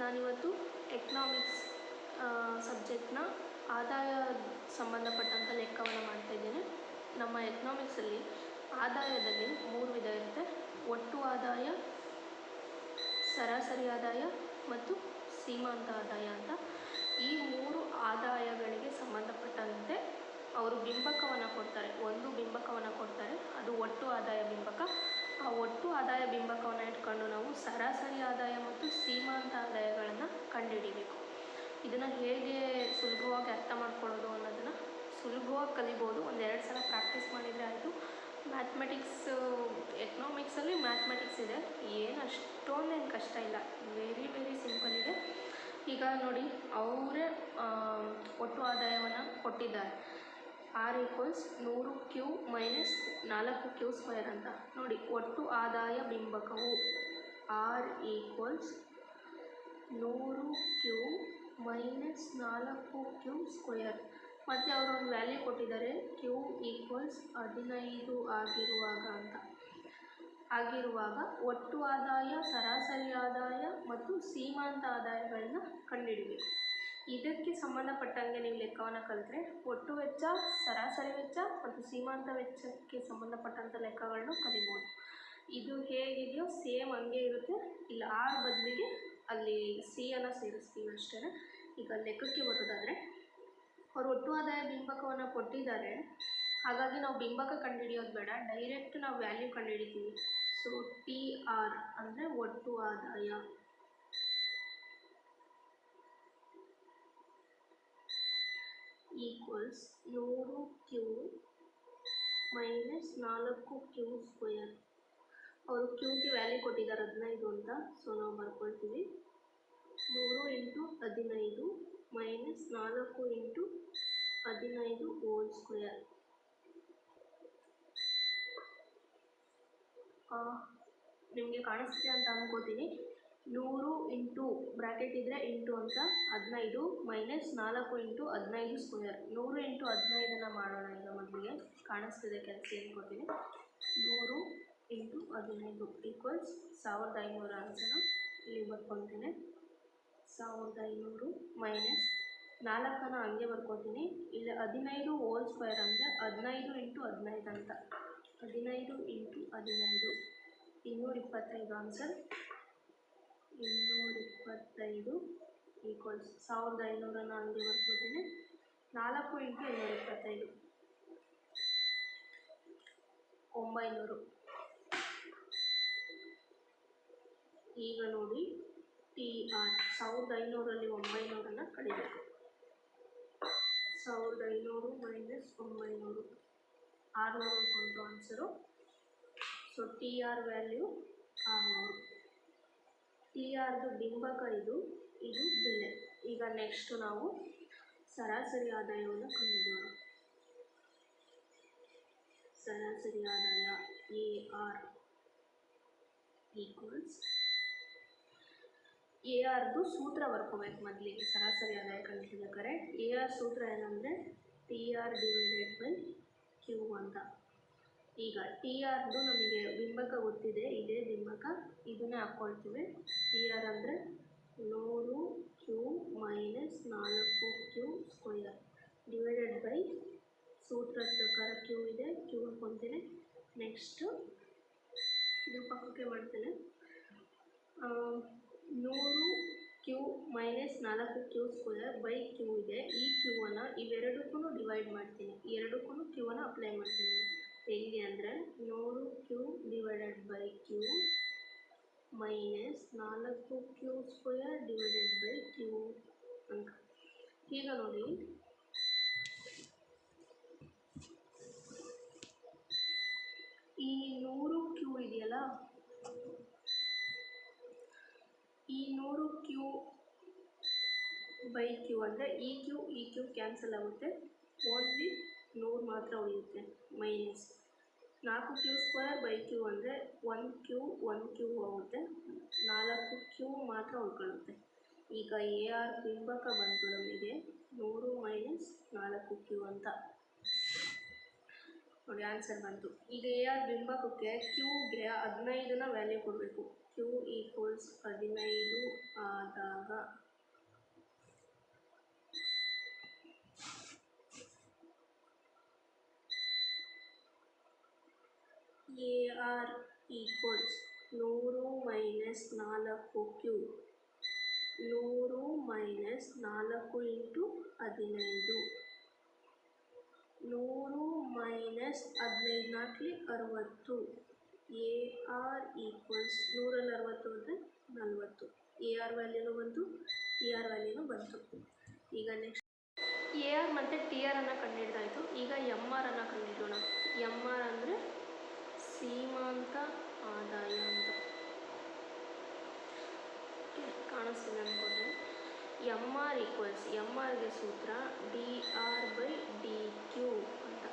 ನಾನಿವತ್ತು ಎಕನಾಮಿಕ್ಸ್ ಸಬ್ಜೆಕ್ಟ್ನ ಆದಾಯ ಸಂಬಂಧಪಟ್ಟಂಥ ಲೆಕ್ಕವನ್ನು ಮಾಡ್ತಾಯಿದ್ದೇನೆ ನಮ್ಮ ಎಕನಾಮಿಕ್ಸಲ್ಲಿ ಆದಾಯದಲ್ಲಿ ಮೂರು ವಿಧ ಇರುತ್ತೆ. ಒಟ್ಟು ಆದಾಯ, ಸರಾಸರಿ ಆದಾಯ ಮತ್ತು ಸೀಮಾಂತ ಆದಾಯ ಅಂತ. ಈ ಮೂರು ಆದಾಯಗಳಿಗೆ ಸಂಬಂಧಪಟ್ಟಂತೆ ಅವರು ಬಿಂಬಕವನ್ನು ಕೊಡ್ತಾರೆ. ಒಂದು ಬಿಂಬಕವನ್ನು ಕೊಡ್ತಾರೆ. ಅದು ಒಟ್ಟು ಆದಾಯ ಬಿಂಬಕ. ಒಟ್ಟು ಆದಾಯ ಬಿಂಬಕವನ್ನು ಇಟ್ಕೊಂಡು ನಾವು ಸರಾಸರಿ ಆದಾಯ ಮತ್ತು ಸೀಮಾಂತ ಆದಾಯಗಳನ್ನು ಕಂಡುಹಿಡಿಬೇಕು. ಇದನ್ನು ಹೇಗೆ ಸುಲಭವಾಗಿ ಅರ್ಥ ಮಾಡ್ಕೊಳ್ಳೋದು ಅನ್ನೋದನ್ನು ಸುಲಭವಾಗಿ ಕಲಿಬೋದು. ಒಂದೆರಡು ಸಲ ಪ್ರಾಕ್ಟೀಸ್ ಮಾಡಿದರೆ ಆಯಿತು. ಮ್ಯಾಥಮೆಟಿಕ್ಸ್ ಎಕನಾಮಿಕ್ಸಲ್ಲಿ ಮ್ಯಾಥಮೆಟಿಕ್ಸ್ ಇದೆ. ಏನು ಅಷ್ಟೊಂದೇನು ಕಷ್ಟ ಇಲ್ಲ. ವೆರಿ ವೆರಿ ಸಿಂಪಲ್ ಇದೆ. ಈಗ ನೋಡಿ, ಅವರೇ ಒಟ್ಟು ಆದಾಯವನ್ನು ಕೊಟ್ಟಿದ್ದಾರೆ. ಆರ್ ಈಕ್ವಲ್ಸ್ ನೂರು ಕ್ಯೂ ಮೈನಸ್ ನಾಲ್ಕು ಕ್ಯೂ ಸ್ಕ್ವೇರ್ ಅಂತ. ನೋಡಿ, ಒಟ್ಟು ಆದಾಯ ಬಿಂಬಕವು ಆರ್ ಈಕ್ವಲ್ಸ್ ನೂರು ಕ್ಯೂ ಮೈನಸ್ ನಾಲ್ಕು ಕ್ಯೂ ಸ್ಕ್ವೇರ್. ಮತ್ತು ಅವರು ಒಂದು ವ್ಯಾಲ್ಯೂ ಕೊಟ್ಟಿದ್ದಾರೆ, ಕ್ಯೂ ಈಕ್ವಲ್ಸ್ ಹದಿನೈದು ಆಗಿರುವಾಗ ಅಂತ. ಆಗಿರುವಾಗ ಒಟ್ಟು ಆದಾಯ, ಸರಾಸರಿ ಆದಾಯ ಮತ್ತು ಸೀಮಾಂತ ಆದಾಯಗಳನ್ನ ಕಂಡುಹಿಡಬೇಕು ಇದಕ್ಕೆ ಸಂಬಂಧಪಟ್ಟಂಗೆ ನೀವು ಲೆಕ್ಕವನ್ನು ಕಲಿತ್ರೆ ಒಟ್ಟು ವೆಚ್ಚ, ಸರಾಸರಿ ವೆಚ್ಚ ಮತ್ತು ಸೀಮಾಂತ ವೆಚ್ಚಕ್ಕೆ ಸಂಬಂಧಪಟ್ಟಂಥ ಲೆಕ್ಕಗಳನ್ನು ಕಲಿಬೋದು. ಇದು ಹೇಗಿದೆಯೋ ಸೇಮ್ ಹಂಗೆ ಇರುತ್ತೆ. ಇಲ್ಲ ಆರ್ ಬದಲಿಗೆ ಅಲ್ಲಿ ಸಿ ಅನ್ನು ಸೇರಿಸ್ತೀವಿ ಅಷ್ಟೇ ಈಗ ಲೆಕ್ಕಕ್ಕೆ ಬರೋದಾದರೆ, ಅವರು ಒಟ್ಟು ಆದಾಯ ಬಿಂಬಕವನ್ನು ಕೊಟ್ಟಿದ್ದಾರೆ. ಹಾಗಾಗಿ ನಾವು ಬಿಂಬಕ ಕಂಡುಹಿಡಿಯೋದು ಬೇಡ. ಡೈರೆಕ್ಟ್ ನಾವು ವ್ಯಾಲ್ಯೂ ಕಂಡುಹಿಡಿತೀವಿ. ಸೊ ಟಿ ಆರ್ ಅಂದರೆ ಒಟ್ಟು ಆದಾಯ. ಈಕ್ವಲ್ಸ್ ನೂರು ಕ್ಯೂ ಮೈನಸ್ ನಾಲ್ಕು ಕ್ಯೂ ಸ್ಕ್ವೇರ್ ಅವರು ಕ್ಯೂಗೆ ವ್ಯಾಲ್ಯೂ ಕೊಟ್ಟಿದ್ದಾರೆ ಹದಿನೈದು ಅಂತ. ಸೊ ನಾವು ಬರ್ಕೊಳ್ತೀವಿ. ನೂರು ಇಂಟು ಹದಿನೈದು ಮೈನಸ್ ನಾಲ್ಕು ಇಂಟು ಹದಿನೈದು ಓಲ್ ಸ್ಕ್ವೇರ್ ನಿಮಗೆ ಕಾಣಿಸ್ತಿದೆ ಅಂತ ಅನ್ಕೋತೀನಿ. ನೂರು ಇಂಟು ಬ್ರ್ಯಾಕೆಟ್ ಇದ್ದರೆ ಇಂಟು ಅಂತ ಹದಿನೈದು ಮೈನಸ್ ನಾಲ್ಕು ಇಂಟು ಹದಿನೈದು ಸ್ಕ್ವೇರ್. ನೂರು ಇಂಟು ಹದಿನೈದನ್ನು ಮಾಡೋಣ ಈಗ ಮೊದಲಿಗೆ. ಕಾಣಿಸ್ತಿದೆ ಕೆಲಸ ಹೇಳ್ಕೊತೀನಿ ನೂರು ಇಂಟು ಹದಿನೈದು ಈಕ್ವಲ್ಸ್ ಸಾವಿರದ ಐನೂರು ಆನ್ಸರು ಇಲ್ಲಿ ಬರ್ಕೊತೀನಿ ಸಾವಿರದ ಐನೂರು ಮೈನಸ್ ನಾಲ್ಕನ್ನು ಹಂಗೆ ಬರ್ಕೊತೀನಿ ಇಲ್ಲಿ ಹದಿನೈದು ಓಲ್ ಸ್ಕ್ವೇರ್ ಅಂದರೆ ಹದಿನೈದು ಇಂಟು ಹದಿನೈದು ಅಂತ. ಹದಿನೈದು ಇಂಟು ಹದಿನೈದು. ಇನ್ನೂರ ಇಪ್ಪತ್ತೈದು ಆನ್ಸರ್ ಇನ್ನೂರ ಇಪ್ಪತ್ತೈದು ಈಕ್ವಲ್ಸ್ ಸಾವಿರದ ಐನೂರನ್ನು ಹಂಗೆ ಬರ್ಕೊತೀನಿ. ನಾಲ್ಕು ಇಂಟು ಇನ್ನೂರ ಇಪ್ಪತ್ತೈದು ಒಂಬೈನೂರು. ಈಗ ನೋಡಿ ಟಿ ಆರ್ ಸಾವಿರದ ಐನೂರಲ್ಲಿ ಒಂಬೈನೂರನ್ನು ಕಳಿಬೇಕು ಸಾವಿರದ ಐನೂರು ಮೈನಸ್ ಒಂಬೈನೂರು. ಆರುನೂರು ಬಂತು answer so T R value ಆರುನೂರು. ಆರ್ದು ಬಿಂಬಕ ಇದು ಇದು ಬೆಲೆ. ಈಗ ನೆಕ್ಸ್ಟು ನಾವು ಸರಾಸರಿ ಆದಾಯವನ್ನು ಕಂಡುಹಿಡಿಯೋಣ ಸರಾಸರಿ ಆದಾಯ ಎ ಆರ್ ಈಕ್ವಲ್ಸ್ ಎ ಆರ್ದು ಸೂತ್ರ ಬರ್ಕೋಬೇಕು ಮೊದಲಿಗೆ, ಸರಾಸರಿ ಆದಾಯ ಕಂಡುಹಿಡಿಬೇಕಾದ್ರೆ ಎ ಆರ್ ಸೂತ್ರ ಏನಂದರೆ T R divided by Q ಅಂತ. ಈಗ ಟಿ ಆರ್ದು ನಮಗೆ ಬಿಂಬಕ ಗೊತ್ತಿದೆ, ಇದೇ ಬಿಂಬಕ ಇದನ್ನೇ ಹಾಕ್ಕೊಳ್ತೀವಿ ಟಿ ಆರ್ ಅಂದರೆ ನೂರು ಕ್ಯೂ ಮೈನಸ್ ನಾಲ್ಕು ಕ್ಯೂ ಸ್ಕ್ವಯರ್ ಡಿವೈಡೆಡ್ ಬೈ ಸೂತ್ರದ ಪ್ರಕಾರ ಕ್ಯೂ ಇದೆ ಕ್ಯೂ ಹಾಕ್ಕೊತೀನಿ ನೆಕ್ಸ್ಟು ಇದು ಪಕ್ಕಕ್ಕೆ ಮಾಡ್ತೇನೆ. ನೂರು ಕ್ಯೂ ಮೈನಸ್ ನಾಲ್ಕು ಕ್ಯೂ ಸ್ಕ್ವೇರ್ ಬೈ ಕ್ಯೂ ಇದೆ. ಈ ಕ್ಯೂವನ್ನು ಇವೆರಡಕ್ಕೂ ಡಿವೈಡ್ ಮಾಡ್ತೀನಿ. ಎರಡಕ್ಕೂ ಕ್ಯೂವನ್ನು ಅಪ್ಲೈ ಮಾಡ್ತೀನಿ. ಹೇಗೆ ಅಂದರೆ ನೂರು Q divided by Q minus ನಾಲ್ಕು Q square divided by Q ಅಂತ ಈಗ ನೋಡಿ. ಈ ನೂರು ಕ್ಯೂ ಇದೆಯಲ್ಲ? ಈ ನೂರು ಕ್ಯೂ ಬೈ ಕ್ಯೂ ಅಂದರೆ ಈ ಕ್ಯೂ ಈ ಕ್ಯೂ ಕ್ಯಾನ್ಸಲ್ ಆಗುತ್ತೆ. ಓನ್ಲಿ ನೂರು ಮಾತ್ರ ಉಳಿಯುತ್ತೆ. ಮೈನಸ್ ನಾಲ್ಕು ಕ್ಯೂ ಸ್ಕ್ವೇರ್ ಬೈ ಕ್ಯೂ ಅಂದರೆ ಒನ್ ಕ್ಯೂ ಒನ್ ಕ್ಯೂ ಹೋಗುತ್ತೆ. ನಾಲ್ಕು ಕ್ಯೂ ಮಾತ್ರ ಉಳ್ಕೊಳ್ಳುತ್ತೆ. ಈಗ ಎ ಆರ್ ಬಿಂಬಕ ಬಂತು ನಮಗೆ. ನೂರು ಮೈನಸ್ ನಾಲ್ಕು ಕ್ಯೂ ಅಂತ. ನೋಡಿ ಆನ್ಸರ್ ಬಂತು. ಈಗ ಎ ಆರ್ ಬಿಂಬಕಕ್ಕೆ ಕ್ಯೂಗೆ ಹದಿನೈದನ್ನ ವ್ಯಾಲ್ಯೂ ಕೊಡಬೇಕು. ಕ್ಯೂ ಈಕ್ವಲ್ಸ್ ಹದಿನೈದು ಆದಾಗ ಎ ಆರ್ ಈಕ್ವಲ್ಸ್ ನೂರು ಮೈನಸ್ ನಾಲ್ಕು ಕ್ಯೂ ನೂರು ಮೈನಸ್ ನಾಲ್ಕು ಇಂಟು ಹದಿನೈದು. ನೂರು ಮೈನಸ್ ಹದಿನೈದು ನಾಲ್ಕಲಿ ಅರವತ್ತು. ಎ ಆರ್ ಈಕ್ವಲ್ಸ್ ನೂರಲ್ಲಿ ಅರವತ್ತು ಅಂದರೆ ನಲವತ್ತು. ಎ ಆರ್ ವ್ಯಾಲ್ಯೂನು ಬಂತು ಟಿ ಆರ್ ವ್ಯಾಲ್ಯೂನು ಬಂತು. ಈಗ ನೆಕ್ಸ್ಟ್ ಎ ಆರ್ ಮತ್ತು ಟಿ ಆರನ್ನು ಕಂಡುಹಿಡ್ದಾಯಿತು ಈಗ ಎಂ ಆರನ್ನು ಕಂಡುಹಿಡೋಣ ಎಂ ಆರ್ ಅಂದರೆ ಸೀಮಾಂತ ಆದಾಯ ಅಂತ. ಕಾಣಿಸ್ತೀನಿ ಅಂದ್ಕೊಂಡ್ರೆ ಎಂ ಆರ್ ಈಕ್ವಲ್ಸ್ ಎಂ ಆರ್ಗೆ ಸೂತ್ರ D R by D Q ಅಂತ.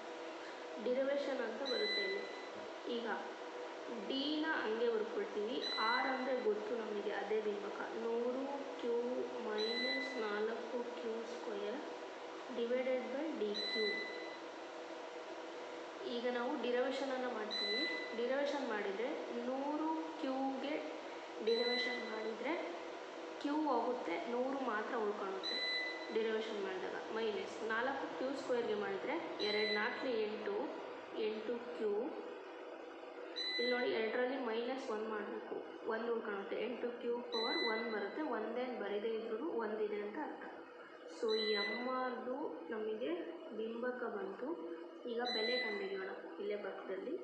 ಡಿರವೇಷನ್ ಅಂತ ಬರುತ್ತೆ ಇಲ್ಲಿ. ಈಗ ಡಿನ ಹಂಗೆ ಬರ್ಕೊಳ್ತೀವಿ ಆರ್ ಅಂದರೆ ಗೊತ್ತು ನಮಗೆ ಅದೇ ಬಿಂಬಕ. ನೂರು ಕ್ಯೂ ಮೈನಸ್ ನಾಲ್ಕು Q square divided by D Q ಈಗ ನಾವು ಡಿರವೇಷನನ್ನು ಮಾಡ್ತೀವಿ ಡಿರವೇಷನ್ ಮಾಡಿದರೆ ನೂರು ಕ್ಯೂಗೆ ಡಿರವೇಷನ್ ಮಾಡಿದರೆ ಕ್ಯೂ ಹೋಗುತ್ತೆ ನೂರು ಮಾತ್ರ ಉಳ್ಕೊಳ್ಳುತ್ತೆ ಡಿರವೇಷನ್ ಮಾಡಿದಾಗ ಮೈನಸ್ ನಾಲ್ಕು ಕ್ಯೂ ಸ್ಕ್ವೇರ್ಗೆ ಮಾಡಿದರೆ ಎರಡು ನಾಲ್ಕು ಎಂಟು ಎಂಟು ಕ್ಯೂ. ಇಲ್ಲಿ ನೋಡಿ ಎರಡರಲ್ಲಿ ಮೈನಸ್ ಒನ್ ಮಾಡಬೇಕು. ಒಂದು ಉಳ್ಕೊಳುತ್ತೆ ಎಂಟು ಕ್ಯೂ ಪವರ್ ಒನ್ ಬರುತ್ತೆ. ಒಂದೇನು ಬರೀದೇ ಇದ್ರೂ ಒಂದಿದೆ ಅಂತ ಅರ್ಥ. ಸೊ ಎಂ ಆರ್ದು ನಮಗೆ ಬಿಂಬಕ ಬಂತು. ಈಗ ಬೆಲೆ ಕಂಡುಹಿಡಿಯೋಣ. ಇಲ್ಲೇ ಪಕ್ಕದಲ್ಲಿ.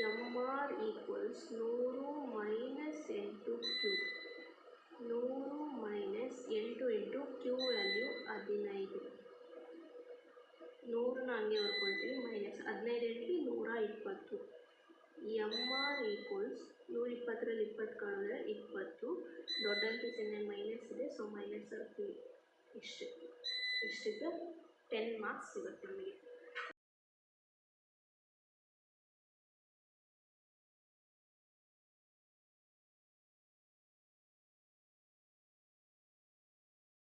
ಎಂ ಆರ್ ಈಕ್ವಲ್ಸ್ ನೂರು ಮೈನಸ್ ಎಂಟು ಕ್ಯೂ. ನೂರು ಮೈನಸ್ ಎಂಟು ಇಂಟು ಕ್ಯೂ ವ್ಯಾಲ್ಯೂ ಹದಿನೈದು. ಹಂಗೆ ಬರ್ಕೊಳ್ತೀವಿ ಮೈನಸ್ ಹದಿನೈದು ನೂರ ಇಪ್ಪತ್ತು. ಎಂ ಆರ್ ಈಕ್ವಲ್ಸ್ ನೂರ ಇಪ್ಪತ್ತರಲ್ಲಿ ಇಪ್ಪತ್ತು ಕಳೆದ್ರೆ ಇಪ್ಪತ್ತು. ದೊಡ್ಡ ಅಂಕಿ ಚಿಹ್ನೆ ಮೈನಸ್ ಇದೆ ಸೊ ಮೈನಸ್ ಇಷ್ಟು ಇಷ್ಟಕ್ಕೆ ಟೆನ್ ಮಾರ್ಕ್ಸ್ ಸಿಗುತ್ತೆ ನಮಗೆ.